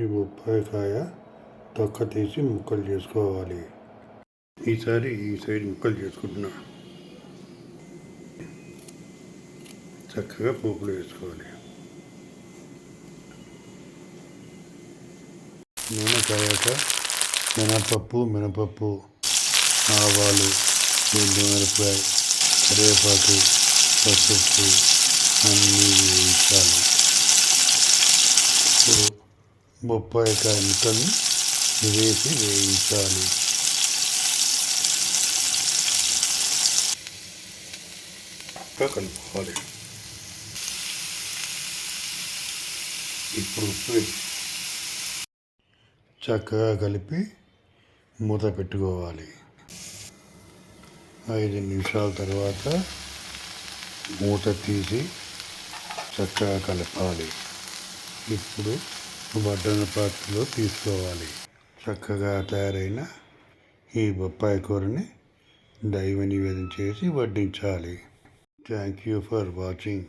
ఈ బొప్పాయికాయ తొక్క తీసి ముక్కలు చేసుకోవాలి. ఈసారి ఈ సైడ్ ముక్కలు చేసుకుంటున్నా. చక్కగా పోపులు వేసుకోవాలి. నూనె కాయాక మినపప్పు మినపప్పు ఆవాలు మిరపకాయ కరివేపాకు పసుపు అన్నీ వేయించాలి. ఇప్పుడు బొప్పాయికాయ ముక్కల్ని వేసి వేయించాలి. కలుపుకోవాలి. ఇప్పుడు ఉప్పు చక్కగా కలిపి మూత పెట్టుకోవాలి. ఐదు నిమిషాల తర్వాత మూత తీసి చక్కగా కలపాలి. ఇప్పుడు వడ్డన పాత్రలో తీసుకోవాలి. చక్కగా తయారైన ఈ బొప్పాయి కూరని దైవ నివేదన చేసి వడ్డించాలి. Thank you for watching